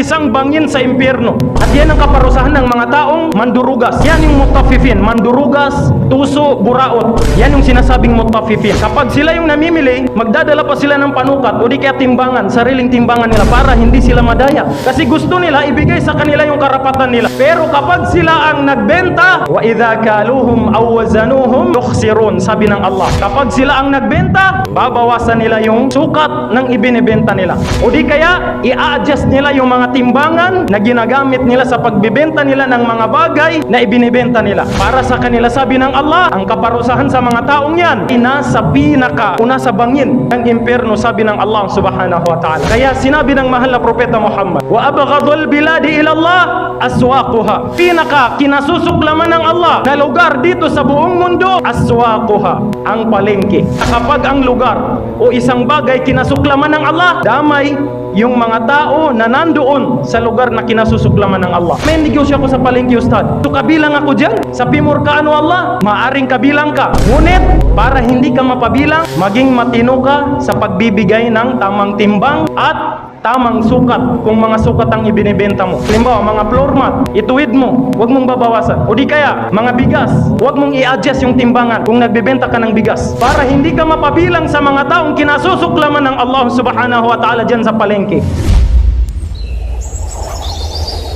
isang bangin sa impyerno. At yan ang kaparusahan ng mga taong mandurugas. Yan yung mutafifin, mandurugas, tuso, buraot. Yan yung sinasabing mutafifin. Kapag sila yung namimili, magdadala pa sila ng panukat o di kaya timbangan, sariling timbangan nila para hindi sila madaya. Kasi gusto nila ibigay sa kanila yung karapatan nila. Pero kapag sila ang nagbenta, wa idha kaluhum aw yukhsirun, sabi ng Allah. Kapag sila ang nagbenta, babawasan nila yung sukat ng ibinebenta nila. O di kaya, i-adjust nila yung mga timbangan na ginagamit nila sa pagbibenta nila ng mga bagay na ibinebenta nila. Para sa kanila, sabi ng Allah, ang kaparusahan sa mga taong yan, inasa pinaka, una sa bangin ng impyerno, sabi ng Allah subhanahu wa ta'ala. Kaya sinabi ng mahal na propeta Muhammad, wa abghadul biladi ila Allah aswaquha. Pinaka kinasusuklaman ng Allah na lugar dito sa buong mundo, aswaquha, ang palengke. Kapag ang lugar o isang bagay kinasuklaman ng Allah, damay yung mga tao na nandoon sa lugar na kinasusuklaman ng Allah. May negosyo ako sa palengke, Ustad. So kabilang ako dyan. Sa Pimor ka ano Allah, maaring kabilang ka. Ngunit, para hindi ka mapabilang, maging matino ka sa pagbibigay ng tamang timbang at tamang sukat kung mga sukat ang ibinebenta mo. Halimbawa, mga floor mat, ituwid mo, huwag mong babawasan. O di kaya, mga bigas, huwag mong i-adjust yung timbangan kung nagbebenta ka ng bigas. Para hindi ka mapabilang sa mga taong kinasusuklaman ng Allah subhanahu wa ta'ala dyan sa palengke.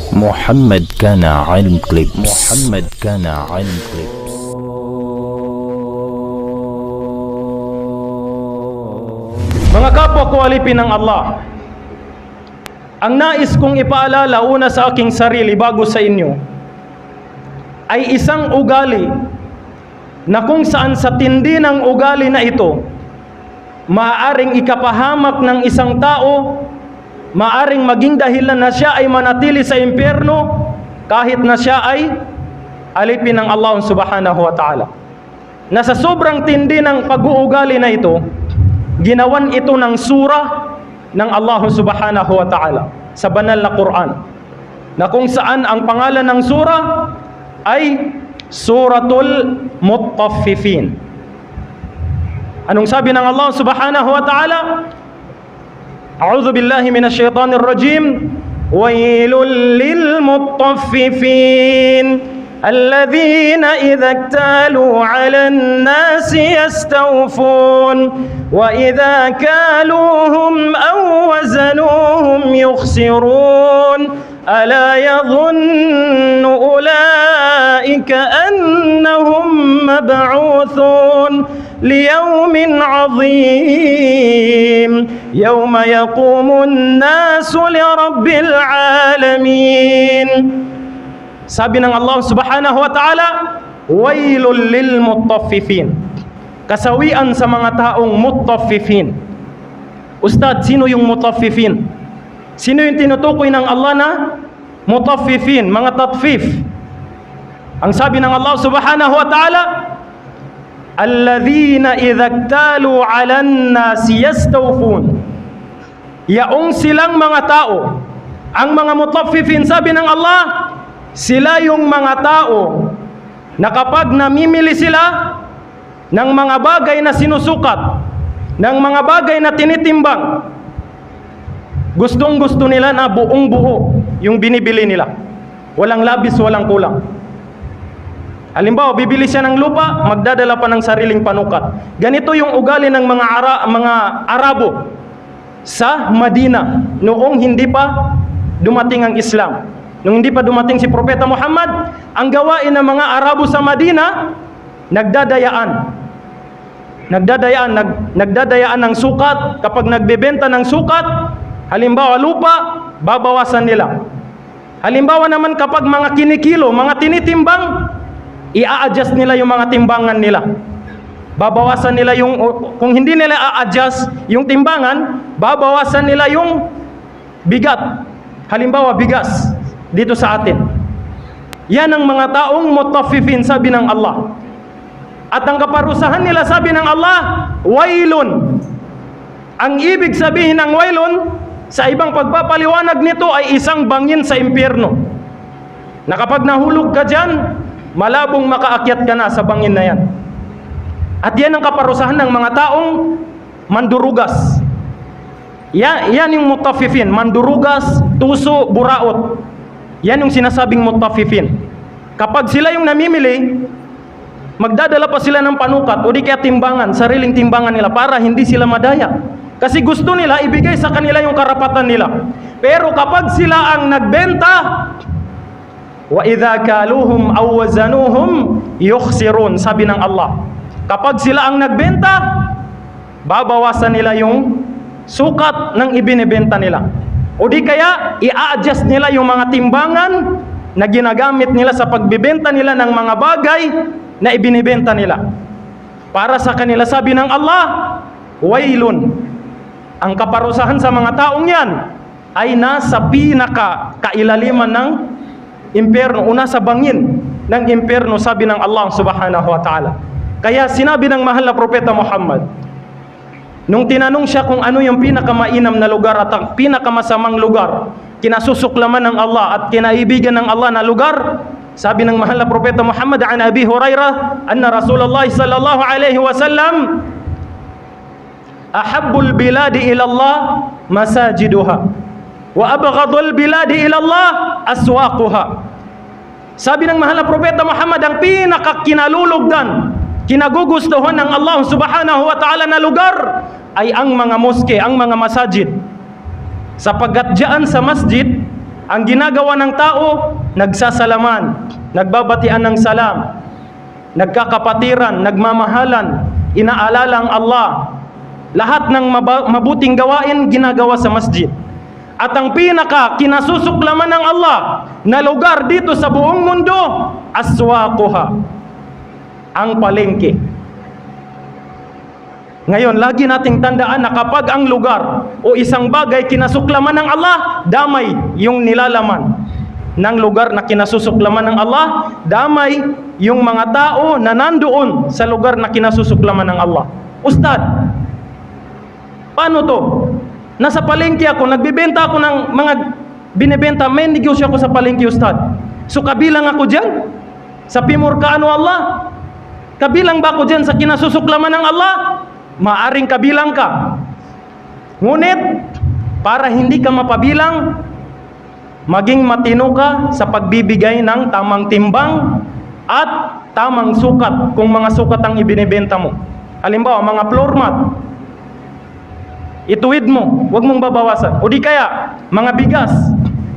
محمد كان علم كليبس محمد كان علم كليبس Mga kapwa ko alipin ng Allah, ang nais kong ipaalala una sa aking sarili bago sa inyo ay isang ugali na kung saan sa tindi ng ugali na ito maaaring ikapahamak ng isang tao maaring maging dahilan na siya ay manatili sa impyerno kahit na siya ay alipin ng Allah subhanahu wa ta'ala. Na sa sobrang tindi ng pag-uugali na ito ginawan ito ng sura ng Allah subhanahu wa ta'ala sa banal na Quran na kung saan ang pangalan ng sura ay Suratul Mutaffifin. Anong sabi ng Allah subhanahu wa ta'ala? A'udhu billahi minash shaitanir rajim. Wailul lil mutaffifin الذين إذا اكتالوا على الناس يستوفون وإذا كالوهم أو وزنوهم يخسرون ألا يظن أولئك أنهم مبعوثون ليوم عظيم يوم يقوم الناس لرب العالمين sabi ng Allah subhanahu wa ta'ala, Wailul lil mutaffifin. Kasawian sa mga taong mutaffifin. Ustad, sino yung mutaffifin? Sino yung tinutukoy ng Allah na mutaffifin, mga tatfif? Ang sabi ng Allah subhanahu wa ta'ala, Alladhina idhaktalu ala nasi yastawfun. Yaong silang mga tao, ang mga mutaffifin, sabi ng Allah, sila yung mga tao na kapag namimili sila ng mga bagay na sinusukat, ng mga bagay na tinitimbang, gustong gusto nila na buong buo yung binibili nila. Walang labis, walang kulang. Halimbawa, bibili siya ng lupa, magdadala pa ng sariling panukat. Ganito yung ugali ng mga Ara, mga Arabo sa Madina noong hindi pa dumating ang Islam. Nung hindi pa dumating si Propeta Muhammad, ang gawain ng mga Arabo sa Madina, nagdadayaan. Nagdadayaan, nag, nagdadayaan ng sukat. Kapag nagbebenta ng sukat, halimbawa lupa, babawasan nila. Halimbawa naman kapag mga kinikilo, mga tinitimbang, i-adjust nila yung mga timbangan nila. Babawasan nila yung, kung hindi nila a-adjust yung timbangan, babawasan nila yung bigat. Halimbawa, bigas dito sa atin. Yan ang mga taong mutaffifin, sabi ng Allah. At ang kaparusahan nila, sabi ng Allah, wailun. Ang ibig sabihin ng wailun, sa ibang pagpapaliwanag nito ay isang bangin sa impyerno. Na kapag nahulog ka dyan, malabong makaakyat ka na sa bangin na yan. At yan ang kaparusahan ng mga taong mandurugas. Yan, yan yung mutaffifin, mandurugas, tuso, buraot. Yan yung sinasabing mutaffifin. Kapag sila yung namimili, magdadala pa sila ng panukat o di kaya timbangan, sariling timbangan nila para hindi sila madaya. Kasi gusto nila ibigay sa kanila yung karapatan nila. Pero kapag sila ang nagbenta, wa idza kaluhum aw wazanuhum yukhsirun, sabi ng Allah. Kapag sila ang nagbenta, babawasan nila yung sukat ng ibinebenta nila. O di kaya, i-adjust nila yung mga timbangan na ginagamit nila sa pagbibenta nila ng mga bagay na ibinibenta nila. Para sa kanila, sabi ng Allah, wailun. Ang kaparusahan sa mga taong yan ay nasa pinaka kailaliman ng impyerno, una sa bangin ng impyerno, sabi ng Allah subhanahu wa ta'ala. Kaya sinabi ng mahal na propeta Muhammad, Nung tinanong siya kung ano yung pinakamainam na lugar at ang pinakamasamang lugar, kinasusuklaman ng Allah at kinaibigan ng Allah na lugar, sabi ng mahal na propeta Muhammad an Abi Hurairah, anna Rasulullah sallallahu alaihi wasallam ahabbul biladi ila Allah masajiduha wa abghadul biladi ila Allah aswaquha. Sabi ng mahal na propeta Muhammad ang pinakakinalulugdan, kinagugustuhan ng Allah subhanahu wa ta'ala na lugar ay ang mga moske, ang mga masajid. Sapagkat diyan sa masjid, ang ginagawa ng tao, nagsasalaman, nagbabatian ng salam, nagkakapatiran, nagmamahalan, inaalala ang Allah. Lahat ng mabuting gawain ginagawa sa masjid. At ang pinaka kinasusuklaman ng Allah na lugar dito sa buong mundo, aswaquha, ang palengke. Ngayon, lagi nating tandaan na kapag ang lugar o isang bagay kinasuklaman ng Allah, damay yung nilalaman ng lugar na kinasusuklaman ng Allah, damay yung mga tao na nandoon sa lugar na kinasusuklaman ng Allah. Ustad, paano to? Nasa palengke ako, nagbibenta ako ng mga binibenta, may negosyo ako sa palengke, Ustad. So kabilang ako dyan? Sa pimurkaano Allah? Kabilang ba ako dyan sa kinasusuklaman ng Allah? Maaring kabilang ka. Ngunit, para hindi ka mapabilang, maging matino ka sa pagbibigay ng tamang timbang at tamang sukat kung mga sukat ang ibinibenta mo. Halimbawa, mga floor mat, ituwid mo, huwag mong babawasan. O di kaya, mga bigas,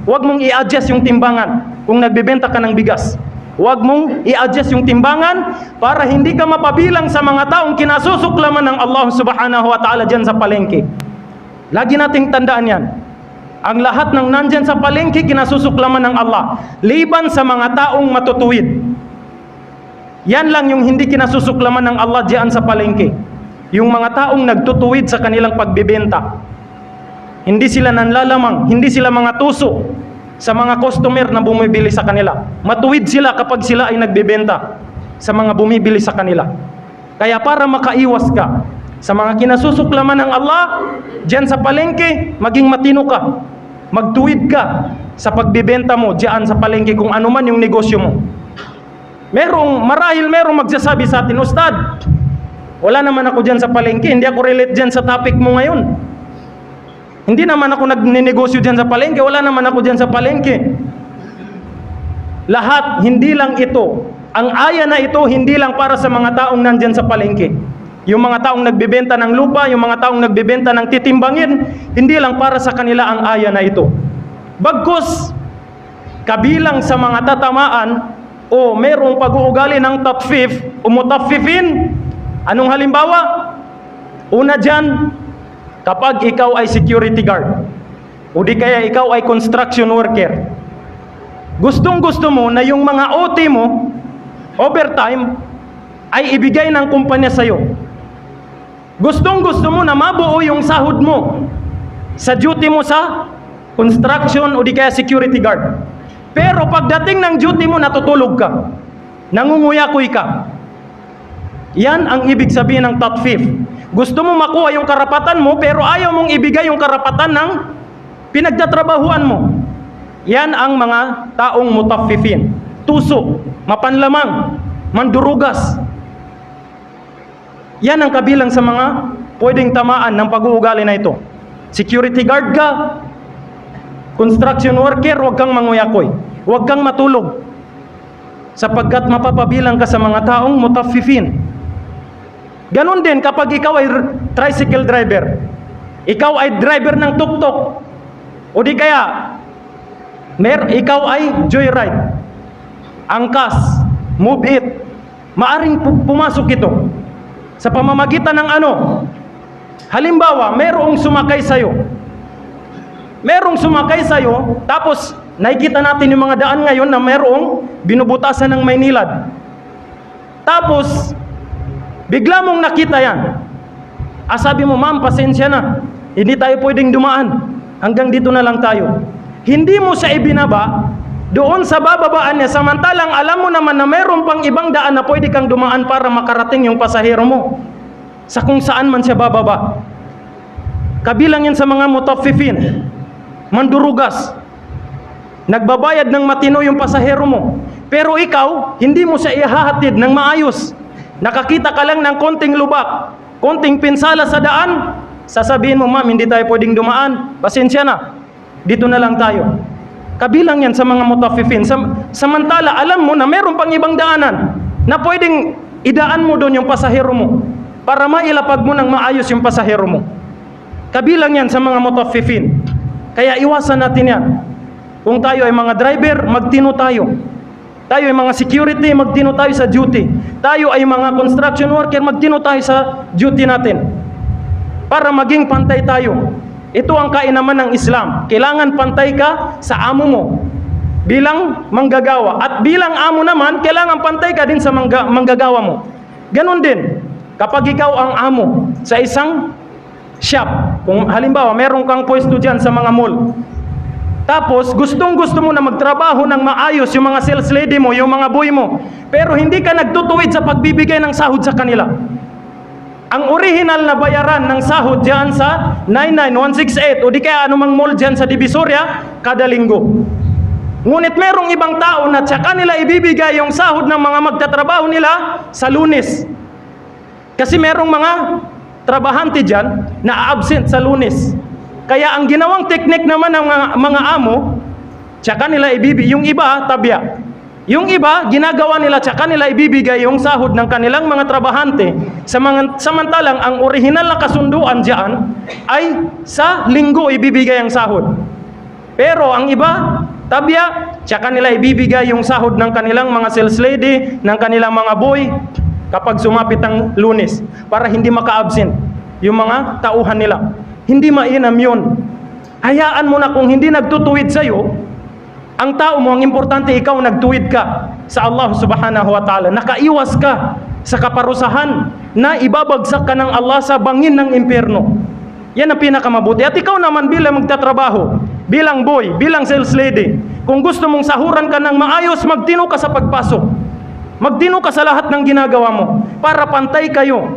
huwag mong i-adjust yung timbangan kung nagbebenta ka ng bigas. Huwag mong i-adjust yung timbangan para hindi ka mapabilang sa mga taong kinasusuklaman ng Allah subhanahu wa ta'ala dyan sa palengke. Lagi nating tandaan yan. Ang lahat ng nandyan sa palengke kinasusuklaman ng Allah. Liban sa mga taong matutuwid. Yan lang yung hindi kinasusuklaman ng Allah diyan sa palengke. Yung mga taong nagtutuwid sa kanilang pagbebenta. Hindi sila nanlalamang, hindi sila mga tuso sa mga customer na bumibili sa kanila. Matuwid sila kapag sila ay nagbebenta sa mga bumibili sa kanila. Kaya para makaiwas ka sa mga kinasusuklaman ng Allah, diyan sa palengke, maging matino ka. Magtuwid ka sa pagbebenta mo diyan sa palengke kung ano man yung negosyo mo. Merong, marahil merong magsasabi sa atin, Ustad, wala naman ako dyan sa palengke, hindi ako relate dyan sa topic mo ngayon. Hindi naman ako nagninegosyo dyan sa palengke, wala naman ako dyan sa palengke. Lahat, hindi lang ito. Ang aya na ito, hindi lang para sa mga taong nandyan sa palengke. Yung mga taong nagbebenta ng lupa, yung mga taong nagbebenta ng titimbangin, hindi lang para sa kanila ang aya na ito. Bagkus, kabilang sa mga tatamaan o merong pag-uugali ng tatfif o mutaffifin, anong halimbawa? Una dyan, kapag ikaw ay security guard o di kaya ikaw ay construction worker, gustong gusto mo na yung mga OT mo, overtime, ay ibigay ng kumpanya sa'yo. Gustong gusto mo na mabuo yung sahod mo sa duty mo sa construction o di kaya security guard. Pero pagdating ng duty mo, natutulog ka. Nangunguyakoy ka. Yan ang ibig sabihin ng tatfif. Gusto mo makuha yung karapatan mo, pero ayaw mong ibigay yung karapatan ng pinagtatrabahuan mo. Yan ang mga taong mutaffifin. Tuso, mapanlamang, mandurugas. Yan ang kabilang sa mga pwedeng tamaan ng pag-uugali na ito. security guard ka, construction worker, huwag kang manguyakoy. Huwag kang matulog. Sapagkat mapapabilang ka sa mga taong mutaffifin. Ganon din kapag ikaw ay tricycle driver. Ikaw ay driver ng tuktok. O di kaya, mer ikaw ay joyride. Angkas, move it. Maaring pu- pumasok ito sa pamamagitan ng ano? Halimbawa, merong sumakay sa'yo. Merong sumakay sa'yo, tapos nakikita natin yung mga daan ngayon na merong binubutasan ng Maynilad. Tapos, bigla mong nakita yan. Ah, sabi mo, ma'am, pasensya na. Hindi tayo pwedeng dumaan. Hanggang dito na lang tayo. Hindi mo siya ibinaba, doon sa bababaan niya, samantalang alam mo naman na meron pang ibang daan na pwede kang dumaan para makarating yung pasahero mo. Sa kung saan man siya bababa. Kabilang yan sa mga mutaffifin. Mandurugas. Nagbabayad ng matino yung pasahero mo. Pero ikaw, hindi mo siya ihahatid ng maayos. Nakakita ka lang ng konting lubak, konting pinsala sa daan, sasabihin mo, ma'am, hindi tayo pwedeng dumaan. Pasensya na. Dito na lang tayo. Kabilang yan sa mga mutaffifin. Sam- samantala, alam mo na meron pang ibang daanan na pwedeng idaan mo doon yung pasahero mo para mailapag mo ng maayos yung pasahero mo. Kabilang yan sa mga mutaffifin. Kaya iwasan natin yan. Kung tayo ay mga driver, magtino tayo. Tayo ay mga security, magtino tayo sa duty. Tayo ay mga construction worker, magtino tayo sa duty natin. Para maging pantay tayo. Ito ang kainaman ng Islam. Kailangan pantay ka sa amo mo bilang manggagawa. At bilang amo naman, kailangan pantay ka din sa mangga, manggagawa mo. Ganon din. Kapag ikaw ang amo sa isang shop, kung halimbawa meron kang pwesto dyan sa mga mall, tapos gustong gusto mo na magtrabaho ng maayos yung mga sales lady mo, yung mga boy mo, pero hindi ka nagtutuwid sa pagbibigay ng sahod sa kanila. Ang original na bayaran ng sahod dyan sa 99168 o di kaya anumang mall dyan sa Divisoria, kada linggo. Ngunit merong ibang tao na tsaka nila ibibigay yung sahod ng mga magtatrabaho nila sa lunes. Kasi merong mga trabahante dyan na absent sa lunes. Kaya ang ginawang teknik naman ng mga, mga amo, tsaka nila ibibigay, yung iba, tabya. Yung iba, ginagawa nila, tsaka nila ibibigay yung sahod ng kanilang mga trabahante. Samantalang, ang original na kasunduan dyan ay sa linggo ibibigay ang sahod. Pero ang iba, tabya, tsaka nila ibibigay yung sahod ng kanilang mga sales lady, ng kanilang mga boy, kapag sumapit ang lunes, para hindi maka-absent yung mga tauhan nila. Hindi mainam yun. Hayaan mo na kung hindi nagtutuwid sa'yo, ang tao mo, ang importante, ikaw nagtuwid ka sa Allah subhanahu wa ta'ala. Nakaiwas ka sa kaparusahan na ibabagsak ka ng Allah sa bangin ng impyerno. Yan ang pinakamabuti. At ikaw naman bilang magtatrabaho, bilang boy, bilang sales lady, kung gusto mong sahuran ka ng maayos, magtino ka sa pagpasok. Magtino ka sa lahat ng ginagawa mo para pantay kayo.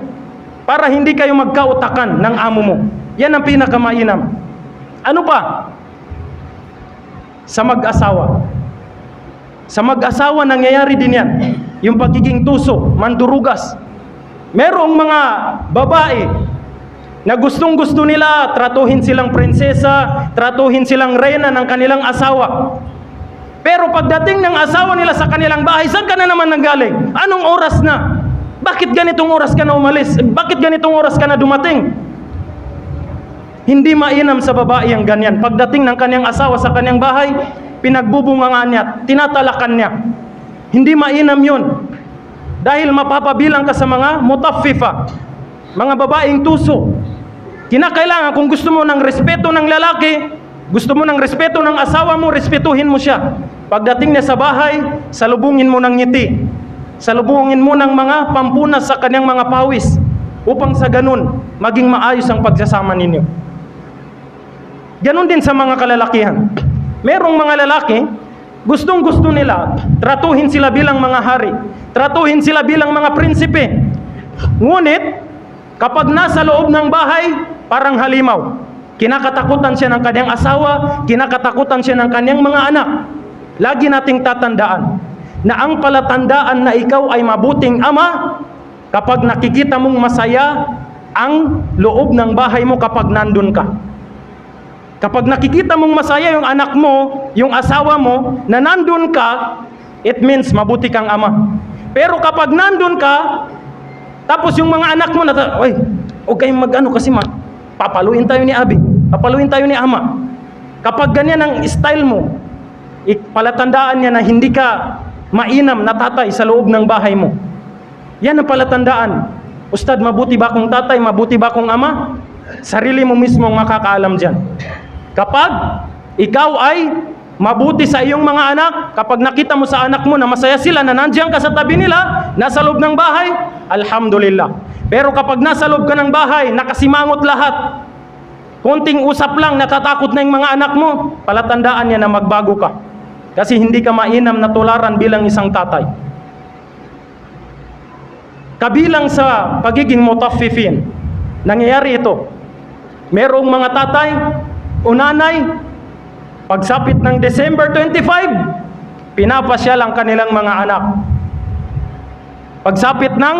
Para hindi kayo magkautakan ng amo mo. Yan ang pinakamainam. Ano pa? Sa mag-asawa. Sa mag-asawa nangyayari din yan. Yung pagiging tuso, mandurugas. Merong mga babae na gustong gusto nila tratuhin silang prinsesa, tratuhin silang reyna ng kanilang asawa. Pero pagdating ng asawa nila sa kanilang bahay, saan ka na naman nanggaling? Anong oras na? Bakit ganitong oras ka na umalis? Bakit ganitong oras ka na dumating? Hindi mainam sa babae ang ganyan. Pagdating ng kanyang asawa sa kanyang bahay, pinagbubungangan niya, tinatalakan niya. Hindi mainam yun. Dahil mapapabilang ka sa mga mutaffifa, mga babaeng tuso. Kinakailangan kung gusto mo ng respeto ng lalaki, gusto mo ng respeto ng asawa mo, respetuhin mo siya. Pagdating niya sa bahay, salubungin mo ng ngiti. Salubungin mo ng mga pampunas sa kanyang mga pawis upang sa ganun maging maayos ang pagsasama ninyo. Ganon din sa mga kalalakihan. Merong mga lalaki, gustong gusto nila, tratuhin sila bilang mga hari, tratuhin sila bilang mga prinsipe. Ngunit, kapag nasa loob ng bahay, parang halimaw. Kinakatakutan siya ng kanyang asawa, kinakatakutan siya ng kanyang mga anak. Lagi nating tatandaan na ang palatandaan na ikaw ay mabuting ama kapag nakikita mong masaya ang loob ng bahay mo kapag nandun ka. Kapag nakikita mong masaya yung anak mo, yung asawa mo, na nandun ka, it means mabuti kang ama. Pero kapag nandun ka, tapos yung mga anak mo, nata, Oy, huwag kayong mag-ano kasi ma, papaluin tayo ni Abi, papaluin tayo ni Ama. Kapag ganyan ang style mo, palatandaan niya na hindi ka mainam na tatay sa loob ng bahay mo. Yan ang palatandaan. Ustad, mabuti ba akong tatay? Mabuti ba akong ama? Sarili mo mismo ang makakaalam dyan. Kapag ikaw ay mabuti sa iyong mga anak, kapag nakita mo sa anak mo na masaya sila, na nandiyan ka sa tabi nila, nasa loob ng bahay, alhamdulillah. Pero kapag nasa loob ka ng bahay, nakasimangot lahat, konting usap lang, natatakot na yung mga anak mo, palatandaan niya na magbago ka. Kasi hindi ka mainam na tularan bilang isang tatay. Kabilang sa pagiging mutaffifin, nangyayari ito. Merong mga tatay o pagsapit ng December 25, pinapasya lang kanilang mga anak. Pagsapit ng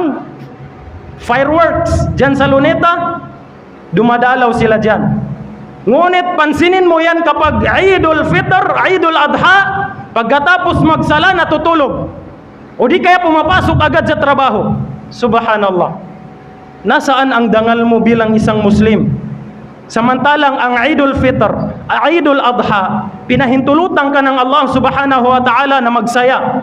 fireworks dyan sa Luneta, dumadalaw sila dyan. Ngunit pansinin mo yan kapag Eidul Fitr, Eidul Adha, pagkatapos magsala natutulog. O di kaya pumapasok agad sa trabaho. Subhanallah. Nasaan ang dangal mo bilang isang Muslim? Samantalang ang Eidul Fitr, Eidul Adha, pinahintulutan ka ng Allah Subhanahu wa Ta'ala na magsaya.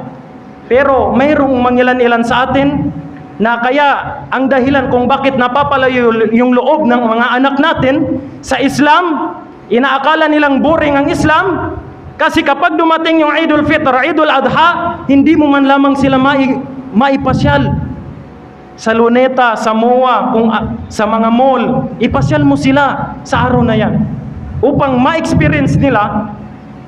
Pero mayroong mangilan-ilan sa atin na kaya ang dahilan kung bakit napapalayo yung loob ng mga anak natin sa Islam, inaakala nilang boring ang Islam kasi kapag dumating yung Eidul Fitr, Eidul Adha, hindi mo man lamang sila mai, maipasyal sa luneta, sa MOA, kung, sa mga mall, ipasyal mo sila sa araw na yan upang ma-experience nila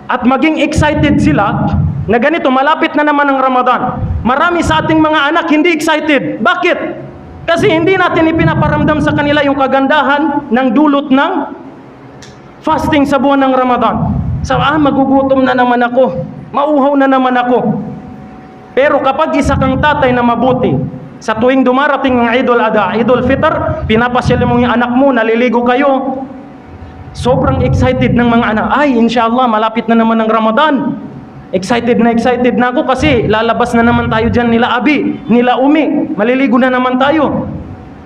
at maging excited sila na ganito, malapit na naman ang Ramadan. Marami sa ating mga anak hindi excited. Bakit? Kasi hindi natin ipinaparamdam sa kanila yung kagandahan ng dulot ng fasting sa buwan ng Ramadan. Sa ah, magugutom na naman ako. Mauhaw na naman ako. Pero kapag isa kang tatay na mabuti, sa tuwing dumarating ang Idul Adha, Idul Fitr, pinapasyal mo yung anak mo, naliligo kayo. Sobrang excited ng mga anak. Ay, inshallah, malapit na naman ang Ramadan. Excited na excited na ako kasi lalabas na naman tayo dyan nila Abi, nila Umi. Maliligo na naman tayo.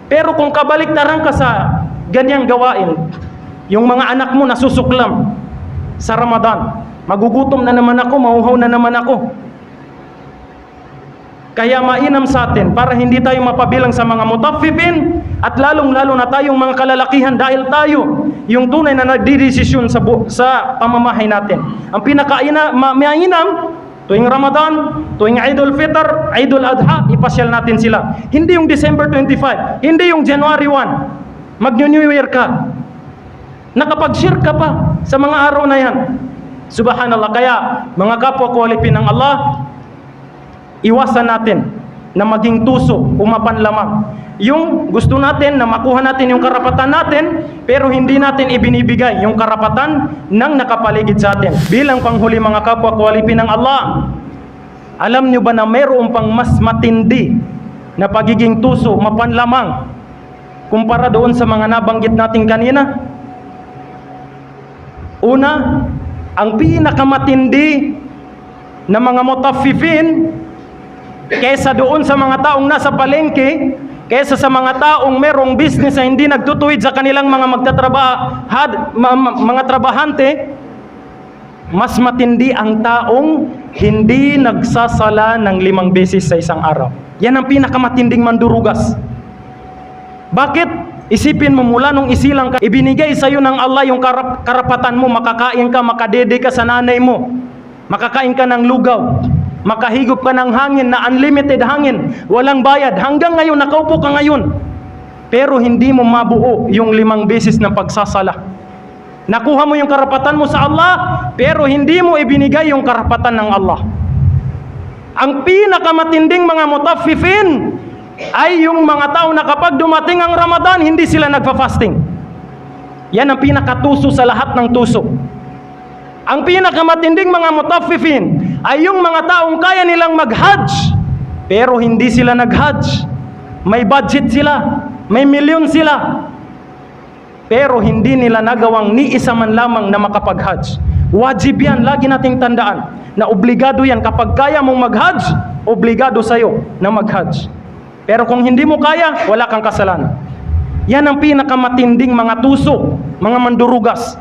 Pero kung kabaliktaran ka sa ganyang gawain, yung mga anak mo nasusuklam sa Ramadan, magugutom na naman ako, mauhaw na naman ako. Kaya mainam sa atin para hindi tayo mapabilang sa mga mutaffifin at lalong-lalo na tayong mga kalalakihan dahil tayo yung tunay na nagdidesisyon sa, sa pamamahay natin. Ang pinakaina ma- mainam tuwing Ramadan, tuwing Idul Fitr, Idul Adha, ipasyal natin sila. Hindi yung December 25, hindi yung January 1. Mag-New Year ka. Nakapag-share ka pa sa mga araw na yan. Subhanallah. Kaya mga kapwa kualipin ng Allah, iwasan natin na maging tuso, umapan lamang. Yung gusto natin na makuha natin yung karapatan natin, pero hindi natin ibinibigay yung karapatan ng nakapaligid sa atin. Bilang panghuli mga kapwa kualipin ng Allah, alam nyo ba na mayroon pang mas matindi na pagiging tuso, mapan lamang, kumpara doon sa mga nabanggit natin kanina? Una, ang pinakamatindi na mga mutaffifin kesa doon sa mga taong nasa palengke, kesa sa mga taong merong business na hindi nagtutuwid sa kanilang mga magtatrabahad, ma- ma- mga trabahante, mas matindi ang taong hindi nagsasala ng limang beses sa isang araw. Yan ang pinakamatinding mandurugas. Bakit? Isipin mo mula nung isilang ka, ibinigay sa iyo ng Allah yung karap- karapatan mo, makakain ka, makadede ka sa nanay mo, makakain ka ng lugaw, makahigop ka ng hangin na unlimited hangin, walang bayad. Hanggang ngayon, nakaupo ka ngayon. Pero hindi mo mabuo yung limang beses ng pagsasala. Nakuha mo yung karapatan mo sa Allah, pero hindi mo ibinigay yung karapatan ng Allah. Ang pinakamatinding mga mutaffifin ay yung mga tao na kapag dumating ang Ramadan, hindi sila nagfa-fasting. Yan ang pinakatuso sa lahat ng tuso. Ang pinakamatinding mga mutaffifin ay yung mga taong kaya nilang mag-hajj, pero hindi sila nag-hajj. May budget sila, may milyon sila, pero hindi nila nagawang ni isa man lamang na makapag-hajj. Wajib yan, lagi nating tandaan na obligado yan. Kapag kaya mong mag-hajj, obligado sa'yo na mag-hajj. Pero kung hindi mo kaya, wala kang kasalanan. Yan ang pinakamatinding mga tuso, mga mandurugas.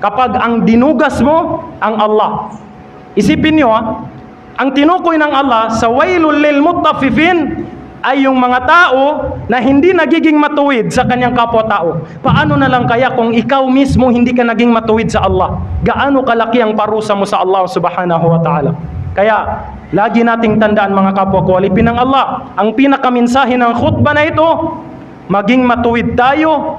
Kapag ang dinugas mo, ang Allah. Isipin nyo ha, ang tinukoy ng Allah sa wailul lil mutaffifin ay yung mga tao na hindi nagiging matuwid sa kanyang kapwa-tao. Paano na lang kaya kung ikaw mismo hindi ka naging matuwid sa Allah? Gaano kalaki ang parusa mo sa Allah subhanahu wa ta'ala? Kaya, lagi nating tandaan mga kapwa ko, alipin ng Allah, ang pinakaminsahe ng khutbah na ito, maging matuwid tayo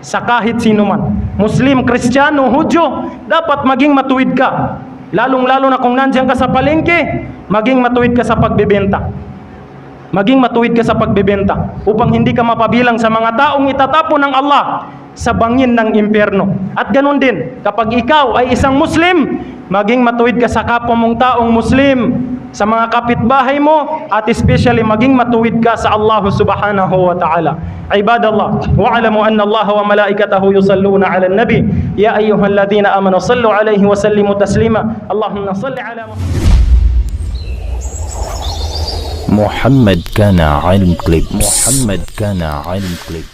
sa kahit sino man. Muslim, Kristiyano, Hudyo, dapat maging matuwid ka. Lalong-lalo na kung nandiyan ka sa palengke, maging matuwid ka sa pagbebenta. Maging matuwid ka sa pagbebenta upang hindi ka mapabilang sa mga taong itatapon ng Allah sa bangin ng impyerno. At ganun din, kapag ikaw ay isang Muslim, maging matuwid ka sa kapwa mong taong Muslim, sa mga kapitbahay mo, at especially maging matuwid ka sa Allah subhanahu wa ta'ala. Ibadallah, wa'alamu anna Allah wa malaikatahu yusalluna ala nabi. Ya ayyuhalladhina amanu sallu alayhi wa sallimu taslima. Allahumma salli ala Muhammad. محمد كان علم كليب محمد كان علم كليب